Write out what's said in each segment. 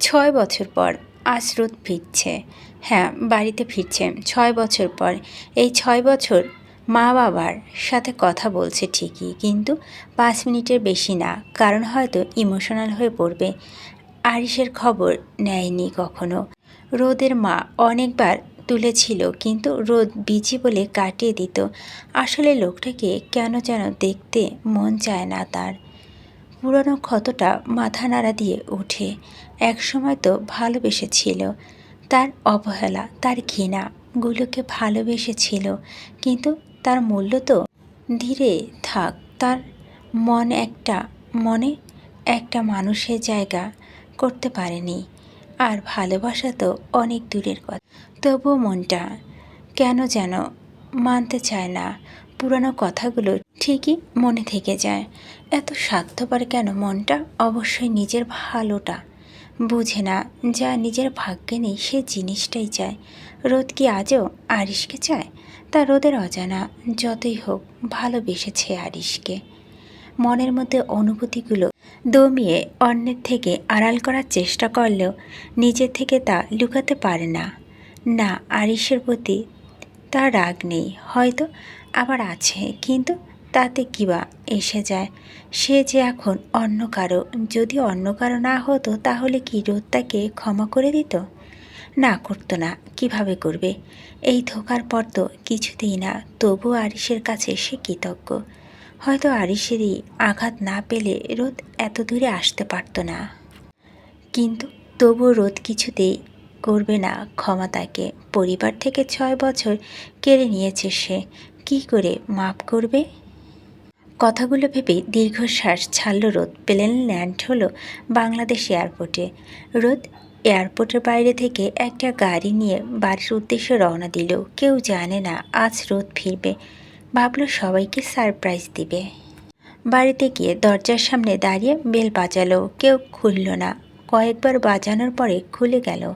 ছয় বছর পর আজ রোদ ফিরছে। হ্যাঁ বাড়িতে ফিরছে। ছয় বছর পর। এই ছয় বছর মা বাবার সাথে কথা বলছে ঠিকই, কিন্তু পাঁচ মিনিটের বেশি না। কারণ হয়তো ইমোশনাল হয়ে পড়বে। আরিসের খবর নেয়নি কখনো। রোদের মা অনেকবার তুলেছিল, কিন্তু রোদ বিজি বলে কাটিয়ে দিত। আসলে লোকটাকে কেন যেন দেখতে মন চায় না তার। পুরনো ক্ষতটা মাথা নাড়া দিয়ে ওঠে। একসময় তো ভালোবেসেছিল। তার অবহেলা, তার ঘৃণাগুলোকে ভালোবেসেছিল। কিন্তু তার মূল্য তো? ধীরে থাক, তার মন একটা, মনে একটা মানুষের জায়গা করতে পারেনি। আর ভালোবাসা তো অনেক দূরের কথা। তবুও মনটা কেন যেন মানতে চায় না। পুরানো কথাগুলো ঠিকই মনে থেকে যায়। এত স্বার্থপর কেন মনটা? অবশ্যই নিজের ভালোটা। বুঝে না যা নিজের ভাগ্যে নেই সে জিনিসটাই চায়। রোদ কি আজও আরিশকে চায়? তা রোদের অজানা, যতই হোক, ভালোবেসেছে আরিশকে। মনের মধ্যে অনুভূতিগুলো দমিয়ে অন্যের থেকে আড়াল করার চেষ্টা করলেও নিজের থেকে তা লুকাতে পারে না। না, আরিশের প্রতি তার রাগ নেই। হয়তো আবার আছে, কিন্তু তাতে কিবা এসে যায়? সে যে এখন অন্য কারও, যদি অন্য কারও না হতো, তাহলে কি রোদ তাকে ক্ষমা করে দিত? না করতো না, কীভাবে করবে? এই ধোকার পর তো কিছুতেই না, তবু আরিসের কাছে সে কৃতজ্ঞ। হয়তো আরিসেরই আঘাত না পেলে রোদ এত দূরে আসতে পারতো না। কিন্তু তবু রোদ কিছুতেই করবে না ক্ষমা তাকে। পরিবার থেকে ছয় বছর কেড়ে নিয়েছে সে। কি করে মাপ করবে? কথাগুলো ভেবে দীর্ঘশ্বাস ছাড়ল রোদ। প্লেন ল্যান্ড হলো বাংলাদেশ এয়ারপোর্টে। রোদ এয়ারপোর্টের বাইরে থেকে একটা গাড়ি নিয়ে বাড়ির উদ্দেশ্যে রওনা দিল। কেউ জানে না, আজ রোদ ফিরবে। ভাবলো সবাইকে সারপ্রাইজ দিবে। বাড়িতে গিয়ে দরজার সামনে দাঁড়িয়ে বেল বাজালো। কেউ খুলল না। কয়েকবার বাজানোর পরে খুলে গেল।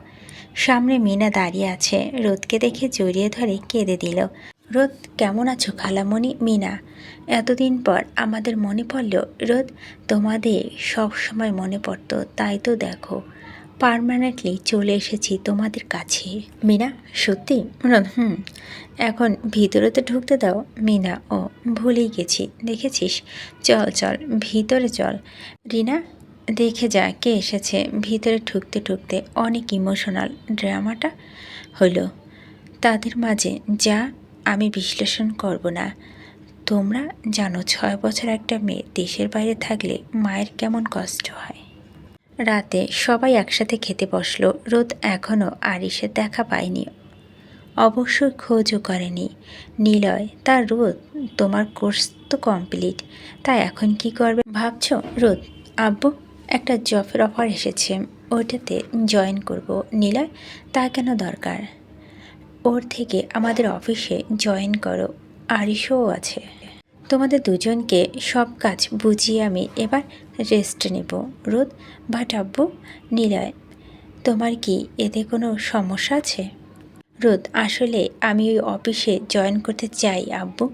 সামনে মিনা দাঁড়িয়ে আছে। রোদকে দেখে জড়িয়ে ধরে কেঁদে দিল। রোদ, কেমন আছো খালামণি? মিনা, এতদিন পর আমাদের মনে পড়লেও রোদ, তোমাদের সব সময় মনে পড়তো, তাই তো দেখো। পারমানেন্টলি চলে এসেছি তোমাদের কাছে। মিনা, সত্যি? হুম। এখন ভিতরে তো ঢুকতে দাও, মিনা, ও, ভুলেই গেছি। দেখেছিস? চল চল, ভিতরে চল। রিনা, দেখে যা, কে এসেছে? ভিতরে ঢুকতে ঢুকতে অনেক ইমোশনাল ড্রামাটা হলো। তাদের মাঝে যা আমি বিশ্লেষণ করব না। তোমরা জানো ছয় বছর একটা মেয়ে, দেশের বাইরে থাকলে মায়ের কেমন কষ্ট হয়। রাতে সবাই একসাথে খেতে বসল, রোদ এখনও আরিসের দেখা পায়নি। অবশ্যই খোঁজও করেনি। নিলয় তার রোদ, তোমার কোর্স তো কমপ্লিট, তাই এখন কি করবে? ভাবছ, রোদ, আব্বু, একটা জবের অফার এসেছে ওইটাতে জয়েন করব। নিলয়, তা কেন দরকার? ওর থেকে আমাদের অফিসে জয়েন করো। আরিশও আছে। তোমাদের দুজনকে সব কাজ বুঝিয়ে আমি এবার রেস্ট নেব। রোদ বাট আব্বু নিলয়, তোমার কি এতে কোনো সমস্যা আছে? রোদ, আসলে আমি ওই অফিসে জয়েন করতে চাই, আব্বু।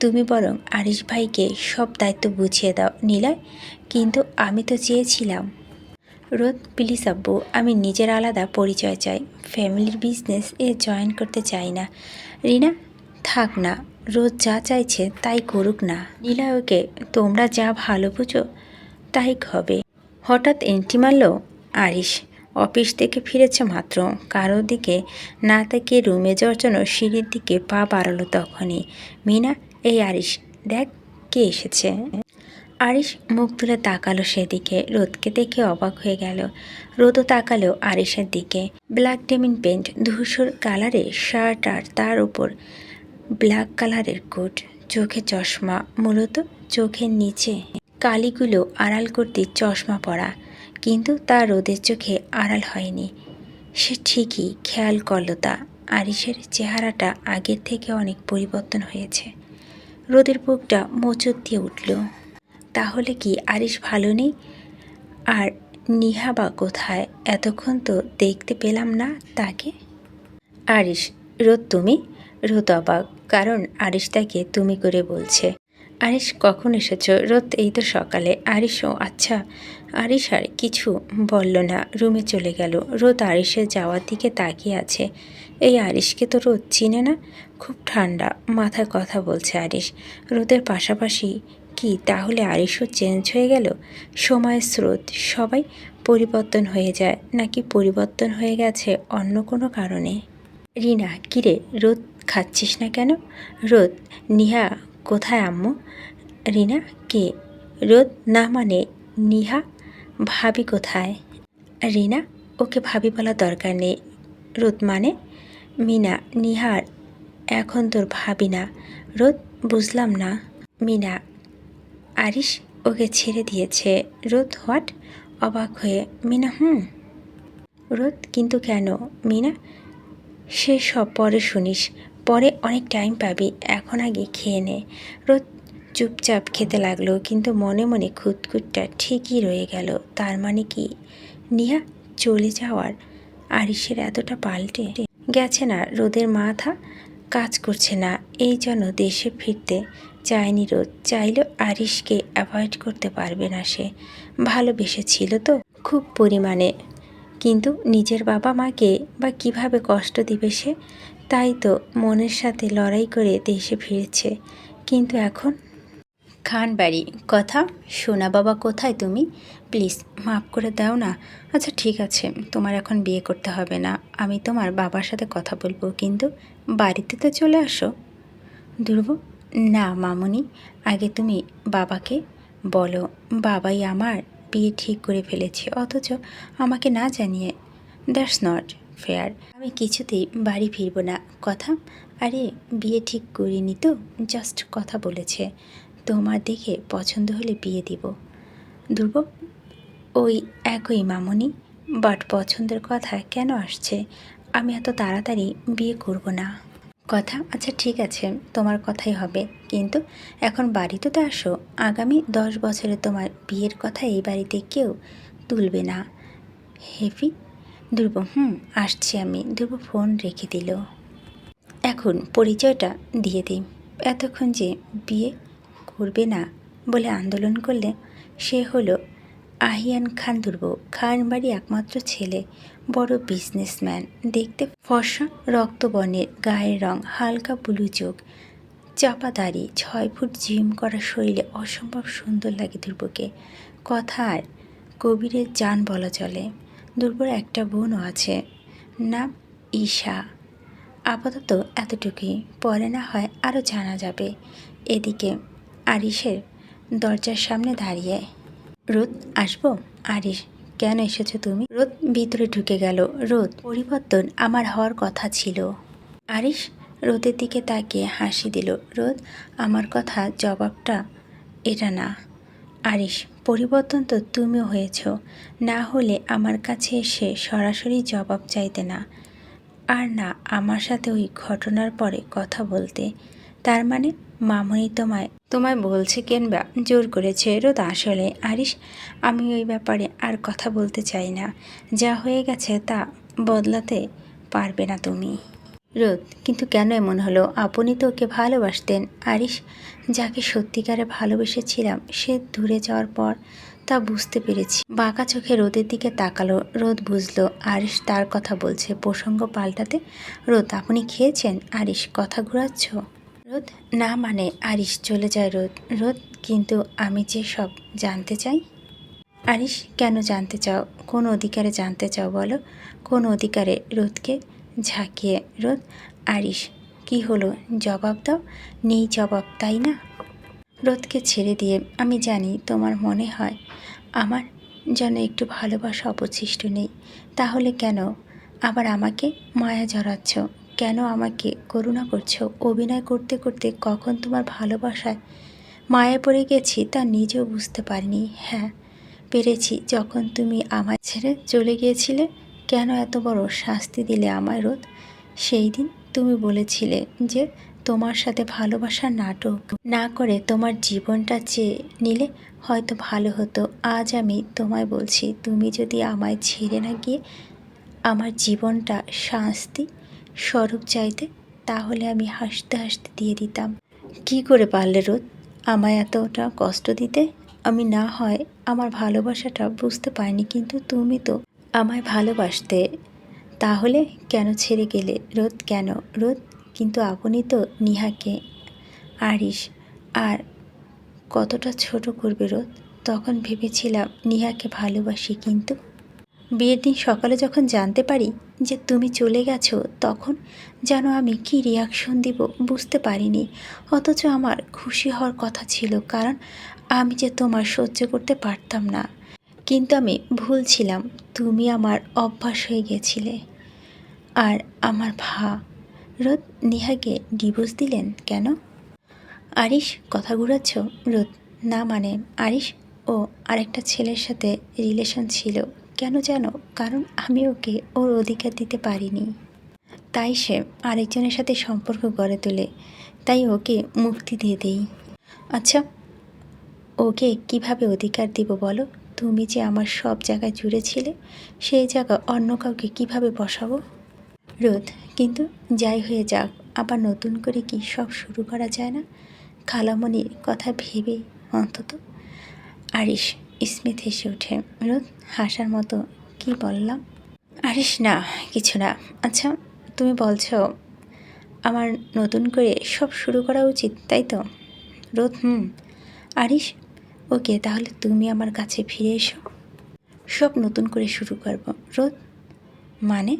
তুমি বরং আরিশ ভাইকে সব দায়িত্ব বুঝিয়ে দাও, নিলয়। কিন্তু আমি তো চেয়েছিলাম। রোদ, প্লিজ আব্বু, আমি নিজের আলাদা পরিচয় চাই। ফ্যামিলির বিজনেস এ জয়েন করতে চাই না। রিনা, থাক না রোজ যা চাইছে তাই করুক না। নীলা ওকে, তোমরা যা ভালো বুঝো, তাই হবে। হঠাৎ এন্টি মারল আরিশ। অফিস থেকে ফিরেছে মাত্র। কারোর দিকে না তাকিয়ে রুমে যাওয়ার জন্য সিঁড়ির দিকে পা বাড়ালো তখনই। মিনা, এই আরিশ, দেখ কে এসেছে। আরিশ মুখ তুলে তাকালো সেদিকে। রোদকে দেখে অবাক হয়ে গেল। রোদও তাকালো আরিশের দিকে। ব্ল্যাক ডেমিন পেন্ট, ধূসর কালারের শার্ট আর তার উপর ব্ল্যাক কালারের কোট। চোখে চশমা, মূলত চোখের নিচে। কালিগুলো আড়াল করতে চশমা পরা, কিন্তু তার রোদের চোখে আড়াল হয়নি। সে ঠিকই খেয়াল করল তা। আরিসের চেহারাটা আগের থেকে অনেক পরিবর্তন হয়েছে। রোদের বুকটা মোচর দিয়ে উঠল। তাহলে কি আরিস ভালো নেই? আর নিহা বা কোথায়? এতক্ষণ তো দেখতে পেলাম না তাকে। আরিস রোদ তুমি? রোদ অবাক, কারণ আরিস তাকে তুমি করে বলছে। আরিস কখন এসেছ? রোদ, এই তো সকালে। আরিস ও আচ্ছা। আরিশ আর কিছু বলল না, রুমে চলে গেল। রোদ আরিশের যাওয়ার দিকে তাকিয়ে আছে। এই আরিশকে তো রোদ চিনে না? খুব ঠান্ডা, মাথায় কথা বলছে আরিশ। রোদের পাশাপাশি কি তাহলে আরিশও চেঞ্জ হয়ে গেল? সময়ের স্রোত, সবাই পরিবর্তন হয়ে যায়, নাকি পরিবর্তন হয়ে গেছে অন্য কোনো কারণে? রিনা, কিরে, রোদ খাচ্ছিস না কেন? রোদ, নিহা, কোথায় আম্মু? রিনা, কে? রোদ, না মানে নিহা, ভাবি কোথায়? রিনা, ওকে ভাবি বলা দরকার নেই। রোদ মানে? মিনা, নিহার, এখন তোর ভাবি না। রোদ, বুঝলাম না। মিনা আরিশ ওকে ছেড়ে দিয়েছে। রোদ হোয়াট? অবাক হয়ে, মিনা, হুম? রোদ, কিন্তু কেন, মিনা? সে সব পরে শুনিস। পরে অনেক টাইম পাবি, এখন আগে খেয়ে নে। রোদ চুপচাপ খেতে লাগল, কিন্তু মনে মনে খুঁতখুতটা ঠিকই রয়ে গেল। তার মানে কি? নিহা চলে যাওয়ার আরিসের এতটা পাল্টে গেছে না রোদের মাথা? কাজ করছে না। এই জন্য দেশে ফিরতে চায়নি রোদ চাইলেও আরিশকে অ্যাভয়েড করতে পারবে না সে। ভালোবেসেছিল তো খুব পরিমাণে। কিন্তু নিজের বাবা মাকে বা কীভাবে কষ্ট দিবে সে, তাই তো মনের সাথে লড়াই করে দেশে ফিরেছে। কিন্তু এখন? খান বাড়ি কথা? সোনা বাবা কোথায় তুমি? প্লিজ, মাফ করে দাও না। আচ্ছা ঠিক আছে, তোমার এখন বিয়ে করতে হবে না। আমি তোমার বাবার সাথে কথা বলব, কিন্তু বাড়িতে তো চলে আসো। ধ্রুব, না মামুনি, আগে তুমি বাবাকে বলো, বাবাই আমার বিয়ে ঠিক করে ফেলেছে, অথচ আমাকে না জানিয়ে দ্যাটস নট ফেয়ার। আমি কিছুতেই বাড়ি ফিরবো না। কথা? আরে, বিয়ে ঠিক করিনি তো, জাস্ট কথা বলেছে। তোমার দেখে পছন্দ হলে বিয়ে দিব। ধ্রুব, ওই একই মামুনি, বাট পছন্দের কথা কেন আসছে? আমি এত তাড়াতাড়ি বিয়ে করব না। কথা আচ্ছা ঠিক আছে, তোমার কথাই হবে। কিন্তু এখন বাড়িতে তো আসো, আগামী দশ বছরে তোমার বিয়ের কথা এই বাড়িতে কেউ তুলবে না। হেভি ধ্রুব, হুম, আসছি আমি। ধ্রুব ফোন রেখে দিল। এখন পরিচয়টা দিয়ে দিই। এতক্ষণ যে বিয়ে করবে না বলে আন্দোলন করলে সে হলো আহিয়ান খান দুর্ব খান বাড়ি একমাত্র ছেলে। বড় বিজনেসম্যান দেখতে ফর্সা রক্তবর্ণের গায়ের রং, হালকা বুলু চোখ, চাপা দাড়ি, ছয় ফুট জিম করা শরীরে অসম্ভব সুন্দর লাগে ধ্রুবকে আর, কবিরের যান বলা চলে। দুর্বর একটা বোনও আছে, নাম ঈশা। আপাতত এতটুকুই, পরে না হয় আরও জানা যাবে। এদিকে আরিসের দরজার সামনে দাঁড়িয়ে, রোদ, আসব? আরিস কেন এসেছ তুমি? রোদ ভিতরে ঢুকে গেল। রোদ, পরিবর্তন আমার হওয়ার কথা ছিল। আরিস রোদের দিকে তাকিয়ে হাসি দিল। রোদ, আমার কথা, জবাবটা এটা না। আরিস পরিবর্তন তো তুমিও হয়েছ। না হলে আমার কাছে এসে সরাসরি জবাব চাইতে না। আর না, আমার সাথে ওই ঘটনার পরে কথা বলতে। তার মানে মামনি তোমায় তোমায় বলছে কেনবা জোর করেছে রোদ আসলে। আরিস আমি ওই ব্যাপারে আর কথা বলতে চাই না। যা হয়ে গেছে তা বদলাতে পারবে না তুমি। রোদ, কিন্তু কেন এমন হলো? আপনি তো ওকে ভালোবাসতেন। আরিস যাকে সত্যিকারে ভালোবেসেছিলাম, সে দূরে যাওয়ার পর তা বুঝতে পেরেছি। বাঁকা চোখে রোদের দিকে তাকালো। রোদ বুঝলো আরিস তার কথা বলছে। প্রসঙ্গ পাল্টাতে, রোদ, আপনি খেয়েছেন? আরিস কথা ঘুরাচ্ছ? রোদ? না মানে আরিস চলে যায় রোদ। রোদ, কিন্তু আমি যে সব জানতে চাই? আরিস কেন জানতে চাও? কোন অধিকারে জানতে চাও বলো? কোন অধিকারে রোদকে ঝাঁকিয়ে? রোদ আরিস কি হলো? জবাব দাও। নেই জবাব, তাই না? রোদকে ছেড়ে দিয়ে আমি জানি তোমার মনে হয় আমার যেন একটু ভালোবাসা অবশিষ্ট নেই। তাহলে কেন? আবার আমাকে মায়া জড়াচ্ছ কেন আমাকে করুণা করছ? অভিনয় করতে করতে কখন তোমার ভালোবাসায় মায়া পড়ে গেছি তা নিজেও বুঝতে পারিনি। হ্যাঁ পেরেছি। যখন তুমি আমায় ছেড়ে চলে গিয়েছিলে, কেন এত বড় শাস্তি দিলে আমায় রোদ? সেই দিন তুমি বলেছিলে যে তোমার সাথে ভালোবাসার নাটক না করে তোমার জীবনটা চেয়ে নিলে হয়তো ভালো হতো। আজ আমি তোমায় বলছি, তুমি যদি আমায় ছেড়ে না গিয়ে আমার জীবনটা শাস্তি স্বরূপ চাইতে, তাহলে আমি হাসতে হাসতে দিয়ে দিতাম। কি করে পারলে রোদ? আমায় এতটা কষ্ট দিতে? আমি না হয় আমার ভালোবাসাটা বুঝতে পারিনি, কিন্তু তুমি তো আমায় ভালোবাসতে। তাহলে কেন ছেড়ে গেলে? রোদ কেন? রোদ কিন্তু আপনি তো নিহাকে। আরিস আর কতটা ছোট করবে রোদ? তখন ভেবেছিলাম নিহাকে ভালোবাসি, কিন্তু বিয়ের দিন সকালে যখন জানতে পারি যে তুমি চলে গেছো, তখন যেন আমি কি রিয়াকশন দিব বুঝতে পারিনি। অথচ আমার খুশি হওয়ার কথা ছিল, কারণ আমি যে তোমার সহ্য করতে পারতাম না। কিন্তু আমি ভুল ছিলাম, তুমি আমার অভ্যাস হয়ে গেছিলে। আর আমার ভা, রোদ নিহাকে ডিভোর্স দিলেন কেন? আরিশ কথা ঘুরাচ্ছ, রোদ, না মানে আরিশ ও আরেকটা ছেলের সাথে রিলেশন ছিল। কেন জানো কারণ আমি ওকে ওর অধিকার দিতে পারিনি। তাই সে আরেকজনের সাথে সম্পর্ক গড়ে তোলে। তাই ওকে মুক্তি দিয়ে দেই। আচ্ছা ওকে কীভাবে অধিকার দিব বলো? তুমি যে আমার সব জায়গায় জুড়ে ছিলে, সেই জায়গা অন্য কাউকে কীভাবে বসাবো? রোদ, কিন্তু যাই হয়ে যাক, আবার নতুন করে কি সব শুরু করা যায় না? খালামণির কথা ভেবে অন্তত আরিশ স্মিথ হেসে ওঠে রোদ হাসার মতো কি বললাম? আরিশ না, কিছু না। আচ্ছা তুমি বলছো, আমার নতুন করে সব শুরু করা উচিত, তাই তো? রোদ হুম। আরিশ, ওকে, তাহলে তুমি আমার কাছে ফিরে এসো। সব নতুন করে শুরু করব। রোদ মানে?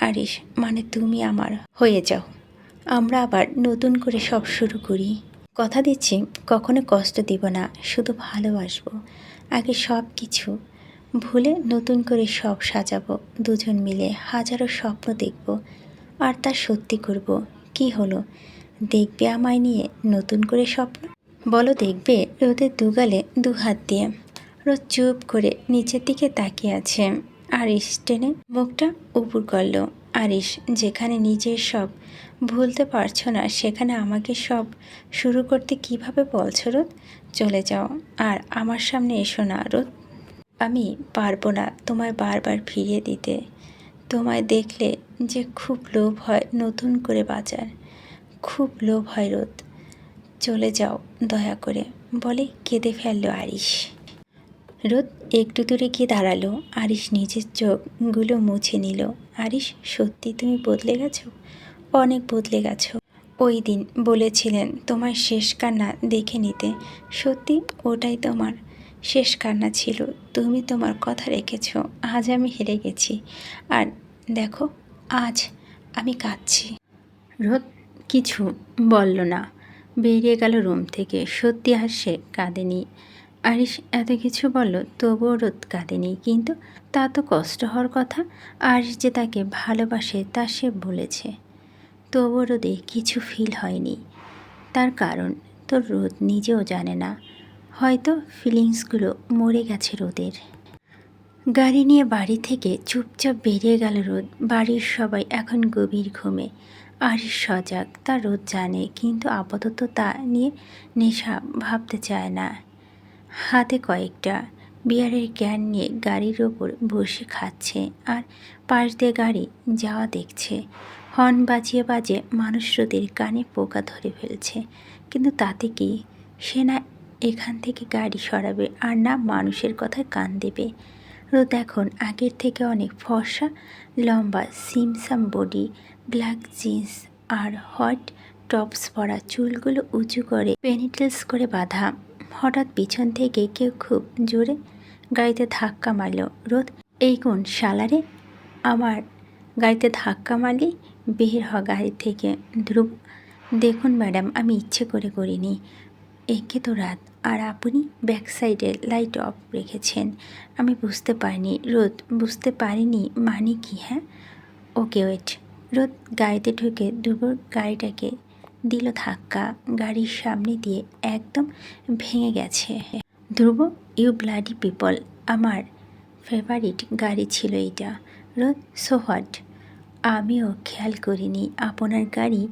আরিশ মানে তুমি আমার হয়ে যাও। আমরা আবার নতুন করে সব শুরু করি। কথা দিচ্ছি, কখনো কষ্ট দিব না, শুধু ভালোবাসবো। আগে সব কিছু ভুলে নতুন করে সব সাজাবো, দুজন মিলে হাজারো স্বপ্ন দেখব, আর তা সত্যি করব। কি হলো? দেখবে আমায় নিয়ে নতুন করে স্বপ্ন? বলো দেখবে রোদের দুগালে দু হাত দিয়ে। রোদ চুপ করে নিচের দিকে তাকিয়ে আছে। আরিস টেনে মুখটা উপর করল। আরিস যেখানে নিজের সব ভুলতে পারছ না, সেখানে আমাকে সব শুরু করতে কীভাবে বলছো, রোদ? চলে যাও। আর আমার সামনে এসো না, রোদ। আমি পারব না তোমায় বারবার ফিরিয়ে দিতে। তোমায় দেখলে যে খুব লোভ হয় নতুন করে বাঁচার খুব লোভ হয়, রোদ। চলে যাও, দয়া করে। বলে কেঁদে ফেলল আরিশ। রোদ একটু দূরে গিয়ে দাঁড়াল। আরিশ নিজের চোখগুলো মুছে নিল। আরিশ, সত্যি তুমি বদলে গেছো? অনেক বদলে গেছো। ওই দিন বলেছিলেন তোমার শেষ কান্না দেখে নিতে। সত্যি ওটাই তোমার শেষ কান্না ছিল। তুমি তোমার কথা রেখেছ। আজ আমি হেরে গেছি। আর দেখো, আজ আমি কাঁদছি। রোদ কিছু বলল না। বেরিয়ে গেল রুম থেকে। সত্যি আর সে কাঁদেনি। আরিস এত কিছু বলল, তবুও রোদ কাঁদেনি। কিন্তু তা তো কষ্ট হওয়ার কথা। আরিস যে তাকে ভালোবাসে, তা সে বলেছে। তবুও রোদে কিছু ফিল হয়নি। তার কারণ তো রোদ নিজেও জানে না। হয়তো ফিলিংসগুলো মরে গেছে রোদের। গাড়ি নিয়ে বাড়ি থেকে চুপচাপ বেরিয়ে গেল রোদ। বাড়ির সবাই এখন গভীর ঘুমে। আর সজাগ, তা রোদ জানে, কিন্তু আপাতত তা নিয়ে নেশা ভাবতে চায় না। হাতে কয়েকটা বিয়ারের ক্যান নিয়ে গাড়ির ওপর বসে খাচ্ছে আর পাশ দিয়ে গাড়ি যাওয়া দেখছে। হর্ন বাজিয়ে বাজে মানুষ রোদের কানে পোকা ধরে ফেলছে। কিন্তু তাতে কি? সে না এখান থেকে গাড়ি সরাবে আর না মানুষের কথায় কান দেবে। রোদ এখন আগের থেকে অনেক ফর্সা, লম্বা, সিমসাম বডি, ব্ল্যাক জিন্স আর হট টপস পরা চুলগুলো উঁচু করে পেনিটেলস করে বাঁধা। হঠাৎ পিছন থেকে কেউ খুব জোরে গাড়িতে ধাক্কা মারল। রোদ, এই কোন শালারে? আমার গাড়িতে ধাক্কা মারলি? বের হ গাড়ি থেকে। ধ্রুব, দেখুন ম্যাডাম, আমি ইচ্ছে করে করিনি। একে তো রাত, আর আপনি ব্যাক সাইডে লাইট অফ রেখেছেন। আমি বুঝতে পারিনি। রোদ, বুঝতে পারিনি মানে কি হ্যাঁ? Okay, wait. রোদ, গাড়িতে ঢুকে দুপুর গাড়িটাকে দিল ধাক্কা। গাড়ির সামনে দিয়ে একদম ভেঙে গেছে। ধ্রুব, ইউ ব্লাডি পিপল, আমার ফেভারিট গাড়ি ছিল এটা রোদ সোহাট আমিও খেয়াল করিনি, আপনার গাড়ি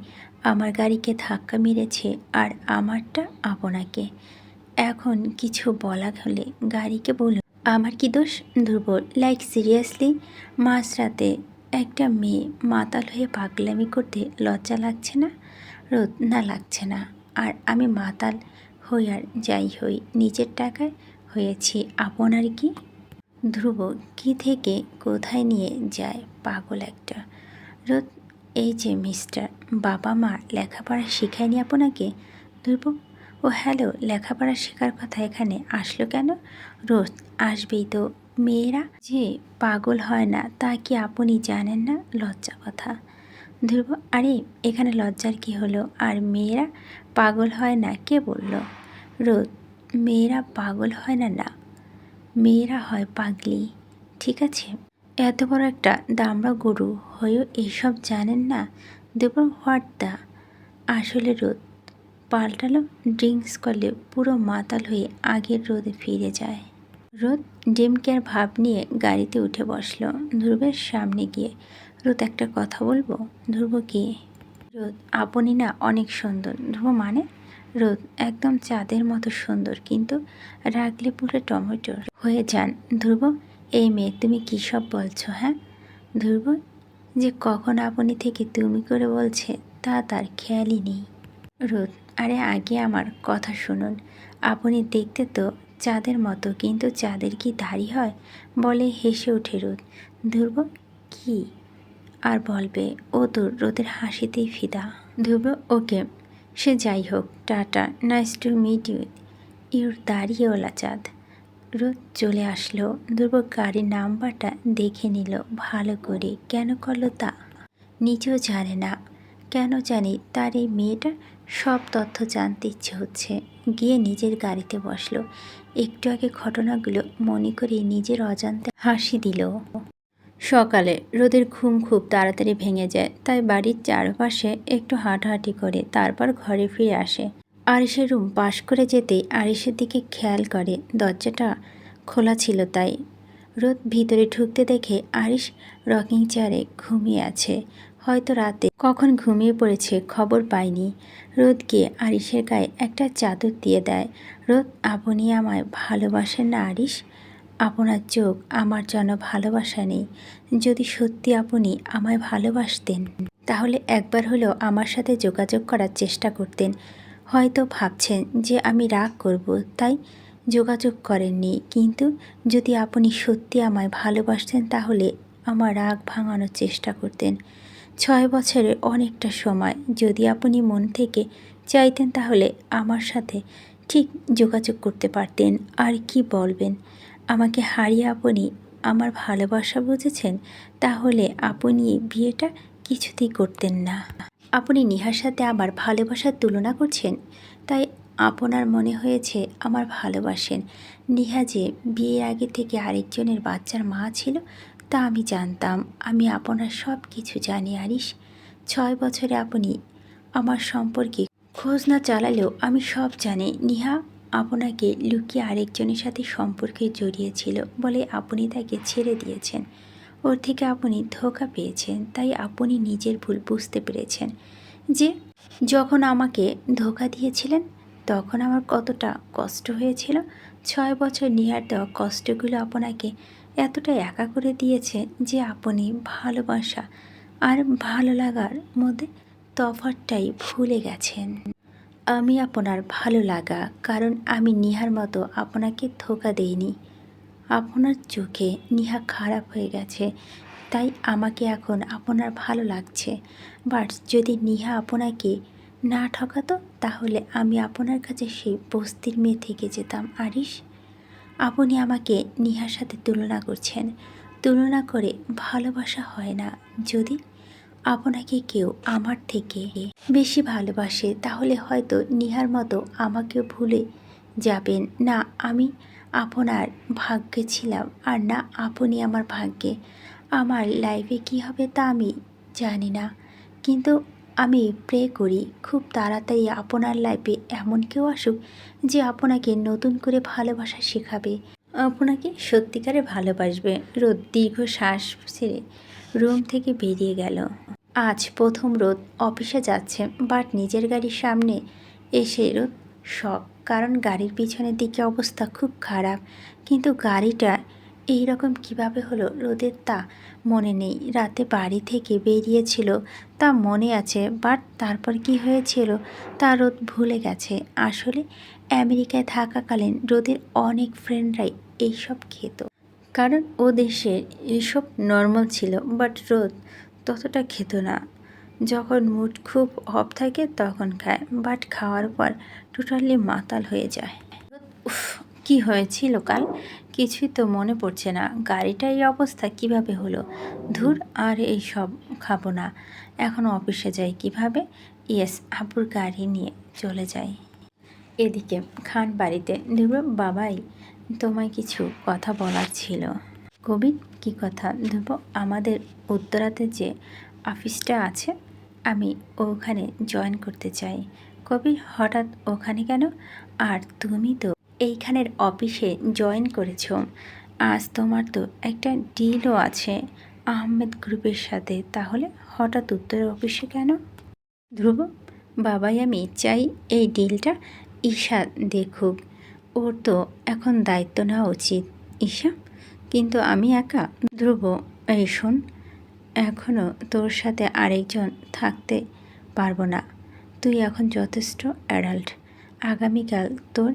আমার গাড়িকে ধাক্কা মেরেছে আর আমারটা আপনাকে। এখন কিছু বলা হলে গাড়িকে বলুন। আমার কি দোষ? দুর্বল। লাইক সিরিয়াসলি মাঝরাতে একটা মেয়ে মাতাল হয়ে পাগলামি করতে লজ্জা লাগছে না? রোদ না লাগছে না। আর আমি মাতাল হই আর যাই হই, নিজের টাকায় হয়েছি, আপনার কি? ধ্রুব, কি থেকে কোথায় নিয়ে যায় পাগল একটা? এই যে মিস্টার বাবা মা লেখাপড়া শেখায়নি আপনাকে? ধ্রুব ও হ্যালো, লেখাপড়া শেখার কথা এখানে আসলো কেন? রোজ আসবেই তো মেয়েরা? যে পাগল হয় না, তা কি আপনি জানেন না? লজ্জা কথা। ধ্রুব আরে, এখানে লজ্জার কি হলো? আর মেয়েরা পাগল হয় না? কে বলল? রোদ মেয়েরা পাগল হয় না না? মেয়েরা হয় পাগলি। ঠিক আছে এত বড় একটা দামড়া গরু হয়েও এইসব জানেন না? দেব হোয়াট দা আসলে রোদ। পাল্টালো ড্রিঙ্কস করলে পুরো মাতাল হয়ে আগের রোদে ফিরে যায়। রোদ ডেমকেয়ার ভাব নিয়ে গাড়িতে উঠে বসল। ধ্রুবের সামনে গিয়ে, রোদ, একটা কথা বলব? ধ্রুব কি? রোদ, আপনি না অনেক সুন্দর। ধ্রুব মানে? রোদ, একদম চাঁদের মতো সুন্দর, কিন্তু রাগলে পুরো টমেটো হয়ে যান। ধ্রুব এই মেয়ে, তুমি কী সব বলছো হ্যাঁ? ধ্রুব যে কখন আপনি থেকে তুমি করে বলছে, তা তার খেয়ালই নেই। রোদ, আরে আগে আমার কথা শুনুন। আপনি দেখতে তো চাঁদের মতো, কিন্তু চাঁদের কি দাড়ি হয়? বলে হেসে ওঠে রোদ। ধ্রুব কি? আর বলবে, ও তো রোদের হাসিতেই ফিদা। ধ্রুব ওকে, সে যাই হোক, tata, nice to meet you. Your দাঁড়িয়েওয়ালা চাঁদ। রোদ চলে আসলো। ধ্রুব গাড়ির নাম্বারটা দেখে নিল ভালো করে। কেন করল তা? নিজেও জানে না। কেন জানি তার এই মেয়েটার সব তথ্য জানতে ইচ্ছে হচ্ছে। গিয়ে নিজের গাড়িতে বসল। একটু আগে ঘটনাগুলো মনে করে নিজের অজান্তে হাসি দিল। সকালে রোদের ঘুম খুব তাড়াতাড়ি ভেঙে যায়, তাই বাড়ির চারপাশে একটু হাঁটাহাঁটি করে তারপর ঘরে ফিরে আসে। আরিসের রুম পাশ করে যেতেই আরিসের দিকে খেয়াল করে, দরজাটা খোলা ছিল তাই। রোদ ভিতরে ঢুকতে দেখে আরিস রকিং চেয়ারে ঘুমিয়ে আছে। হয়তো রাতে কখন ঘুমিয়ে পড়েছে খবর পায়নি রোদ গিয়ে আরিসের গায়ে একটা চাদর দিয়ে দেয়। রোদ, আপনি আমায় ভালোবাসেন না আরিস আপনার চোখ আমার জন্য ভালোবাসা নেই। যদি সত্যি আপনি আমায় ভালোবাসতেন, তাহলে একবার হলেও আমার সাথে যোগাযোগ করার চেষ্টা করতেন। হয়তো ভাবছেন যে আমি রাগ করব, তাই যোগাযোগ করেননি। কিন্তু যদি আপনি সত্যি আমায় ভালোবাসতেন, তাহলে আমার রাগ ভাঙানোর চেষ্টা করতেন। ছয় বছরের অনেকটা সময়। যদি আপনি মন থেকে চাইতেন, তাহলে আমার সাথে ঠিক যোগাযোগ করতে পারতেন। আর কি বলবেন? আমাকে হারিয়ে আপনি আমার ভালোবাসা বুঝেছেন? তাহলে আপনি বিয়েটা কিছুতেই করতেন না। আপনি নিহার সাথে আমার ভালোবাসার তুলনা করছেন? তাই আপনার মনে হয়েছে আমার ভালোবাসেন। নিহা যে বিয়ের আগে থেকে আরেকজনের বাচ্চার মা ছিল, তা আমি জানতাম। আমি আপনার সব কিছু জানি আরিস ছয় বছরে আপনি আমার সম্পর্কে খোঁজ না চালালেও আমি সব জানি। নিহা আপনাকে লুকিয়ে আরেকজনের সাথে সম্পর্কে জড়িয়েছিল বলে আপনি তাকে ছেড়ে দিয়েছেন। ওর থেকে আপনি ধোকা পেয়েছেন, তাই আপনি নিজের ভুল বুঝতে পেরেছেন। যে যখন আমাকে ধোকা দিয়েছিলেন, তখন আমার কতটা কষ্ট হয়েছিল। ছয় বছর নিহার দেওয়া কষ্টগুলো আপনাকে এতটা একা করে দিয়েছে যে আপনি ভালোবাসা আর ভালো লাগার মধ্যে তফাতটাই ভুলে গেছেন। আমি আপনার ভালো লাগা, কারণ আমি নিহার মতো আপনাকে ধোকা দেইনি। আপনার চোখে নিহা খারাপ হয়ে গেছে, তাই আমাকে এখন আপনার ভালো লাগছে। বাট যদি নিহা আপনাকে না ঠকাতো, তাহলে আমি আপনার কাছে সেই বস্তির মেয়ে থেকে যেতাম। আরিস আপনি আমাকে নিহার সাথে তুলনা করছেন। তুলনা করে ভালোবাসা হয় না। যদি আপনাকে কেউ আমার থেকে বেশি ভালোবাসে, তাহলে হয়তো নিহার মতো আমাকেও ভুলে যাবেন। না, আমি আপনার ভাগ্যে ছিলাম, আর না আপনি আমার ভাগ্যে। আমার লাইফে কি হবে তা আমি জানি না। কিন্তু আমি প্রে করি, খুব তাড়াতাড়ি আপনার লাইফে এমন কেউ আসুক যে আপনাকে নতুন করে ভালোবাসা শেখাবে। আপনাকে সত্যিকারে ভালোবাসবে। রোদ দীর্ঘ শ্বাস ছেড়ে রুম থেকে বেরিয়ে গেল। আজ প্রথম রোদ, অফিসে যাচ্ছে বাট নিজের গাড়ির সামনে এসে রোদ শখ, কারণ গাড়ির পিছনের দিকে অবস্থা খুব খারাপ। কিন্তু গাড়িটা এই রকম কীভাবে হলো রোদের তা মনে নেই। রাতে বাড়ি থেকে বেরিয়েছিল, তা মনে আছে, বাট তারপর কি হয়েছিল তা রোদ ভুলে গেছে। আসলে আমেরিকায় থাকাকালীন রোদের অনেক ফ্রেন্ডরাই এইসব খেত। কারণ ও দেশের এসব নর্মাল ছিল, বাট রোদ ততটা খেত না। যখন মুড খুব অফ থাকে তখন খায়, বাট খাওয়ার পর টোটালি মাতাল হয়ে যায়। উফ, কি হয়েছিল কাল? কিছুই তো মনে পড়ছে না। গাড়িটা এই অবস্থা কীভাবে হলো? ধুর, আর এই সব খাব না। এখন অফিসে যাই কীভাবে? ইয়েস আপুর গাড়ি নিয়ে চলে যাই। এদিকে খান বাড়িতে। ধ্রুব বাবাই, তোমায় কিছু কথা বলার ছিল। কবির, কি কথা? ধ্রুব আমাদের উত্তরাতে যে অফিসটা আছে আমি ওখানে জয়েন করতে চাই। কবির হঠাৎ ওখানে কেন? আর তুমি তো এইখানের অফিসে জয়েন করেছ। আজ তোমার তো একটা ডিলও আছে আহমেদ গ্রুপের সাথে। তাহলে হঠাৎ উত্তরের অফিসে কেন? ধ্রুব, বাবাই আমি চাই এই ডিলটা ঈশা দেখুক। ওর তো এখন দায়িত্ব নেওয়া উচিত ঈশা। কিন্তু আমি একা। ধ্রুব, এই শোন এখনও তোর সাথে আরেকজন থাকতে পারব না। তুই এখন যথেষ্ট অ্যাডাল্ট। আগামীকাল তোর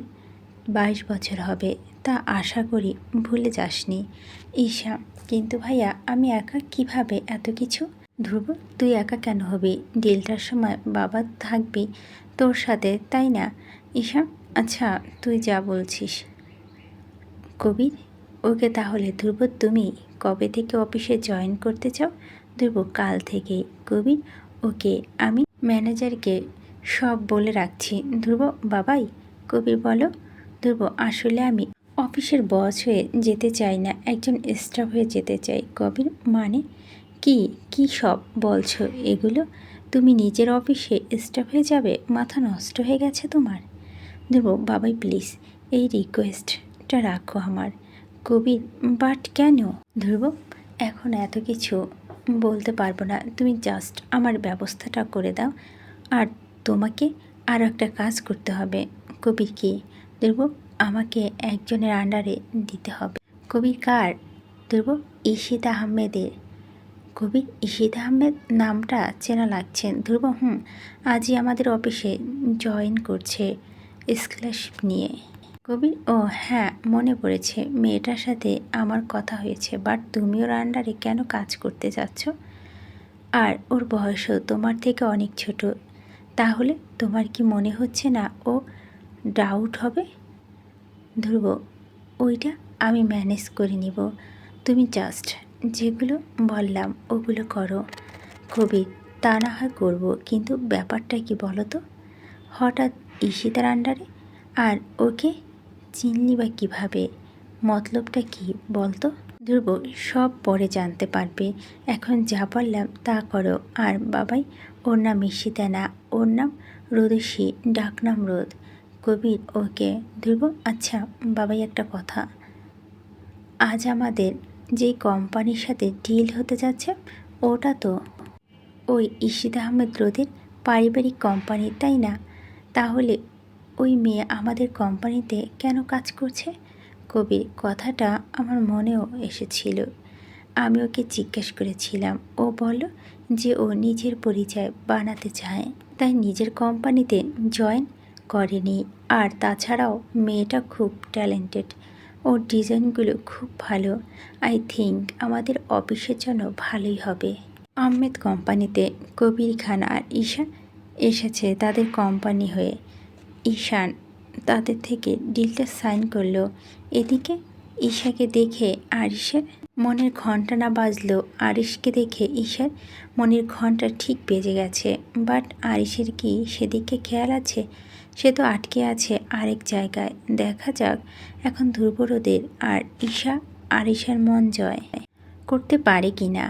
বাইশ বছর হবে, তা আশা করি ভুলে যাসনি। ঈশা, কিন্তু ভাইয়া, আমি একা কীভাবে এত কিছু ধ্রুব? তুই একা কেন হবি? ডিলটার সময় বাবা থাকবি তোর সাথে, তাই না? ঈশা আচ্ছা তুই যা বলছিস। কবির, ওকে তাহলে ধ্রুব তুমি? কবে থেকে অফিসে জয়েন করতে চাও ধ্রুব কাল থেকে কবির ওকে, আমি ম্যানেজারকে সব বলে রাখছি। ধ্রুব, বাবাই? কবির বলো। ধ্রুব, আসলে আমি অফিসের বস হয়ে যেতে চাই না, একজন স্টাফ হয়ে যেতে চাই। কবির মানে? কি কি সব বলছো এগুলো? তুমি নিজের অফিসে স্টাফ হয়ে যাবে, মাথা নষ্ট হয়ে গেছে তোমার? ধ্রুব, বাবাই প্লিজ এই রিকোয়েস্টটা রাখো আমার। কবির বাট কেন? ধ্রুব, এখন এত কিছু বলতে পারব না। তুমি জাস্ট আমার ব্যবস্থাটা করে দাও। আর তোমাকে আরও একটা কাজ করতে হবে। কবির কি? ধ্রুব, আমাকে একজনের আন্ডারে দিতে হবে। কবির কার? ধ্রুব, ঈশিত আহমেদের। কবির ঈশিত আহমেদ নামটা চেনা লাগছে। ধ্রুব, হুম, আজই আমাদের অফিসে জয়েন করছে। স্কলারশিপ নিয়ে। কবির ও হ্যাঁ মনে পড়েছে। মেয়েটার সাথে আমার কথা হয়েছে, বাট তুমি ওর আন্ডারে কেন কাজ করতে যাচ্ছ? আর ওর বয়সও তোমার থেকে অনেক ছোট। তাহলে তোমার কি মনে হচ্ছে না ও ডাউট হবে? ধ্রুব, ওইটা আমি ম্যানেজ করে নিব। তুমি জাস্ট যেগুলো বললাম ওগুলো করো। কবির তা না হয় করব, কিন্তু ব্যাপারটা কি বলো তো? হঠাৎ ঈশিতার আন্ডারে আর ওকে চিনলি বা কীভাবে? মতলবটা কি বলতো? ধ্রুব, সব পরে জানতে পারবে। এখন যা বললাম তা করো। আর বাবাই, ওর নাম ঈশিতা না ওর নাম রোদসী ডাকনাম রোদ। কবির, ওকে। ধ্রুব আচ্ছা বাবাই একটা কথা। আজ আমাদের যেই কোম্পানির সাথে ডিল হতে যাচ্ছে, ওটা তো ওই ঈশিত আহমেদ রোদের পারিবারিক কোম্পানি তাই না? তাহলে ওই মেয়ে আমাদের কোম্পানিতে কেন কাজ করছে? কবির কথাটা আমার মনেও এসেছিল। আমি ওকে জিজ্ঞেস করেছিলাম। ও বলল যে ও নিজের পরিচয় বানাতে চায়, তাই নিজের কোম্পানিতে জয়েন করেনি। আর তাছাড়াও মেয়েটা খুব ট্যালেন্টেড। ওর ডিজাইনগুলো খুব ভালো। আই থিঙ্ক আমাদের অফিসের জন্য ভালোই হবে। আহমেদ কোম্পানিতে কবির খান আর ঈশা এসেছে তাদের কোম্পানি হয়ে। ঈশান তাদের থেকে ডিলটা সাইন করল। এদিকে ঈশাকে দেখে আরিসের মনের ঘণ্টা না বাজলো। আরিসকে দেখে ঈশার মনের ঘণ্টা ঠিক বেজে গেছে। বাট আরিসের কি সেদিকে খেয়াল আছে? সে তো আটকে আছে আরেক জায়গায়। দেখা যাক এখন ধ্রুবরোদের আর ঈশা আরিসার মন জয় করতে পারে কি না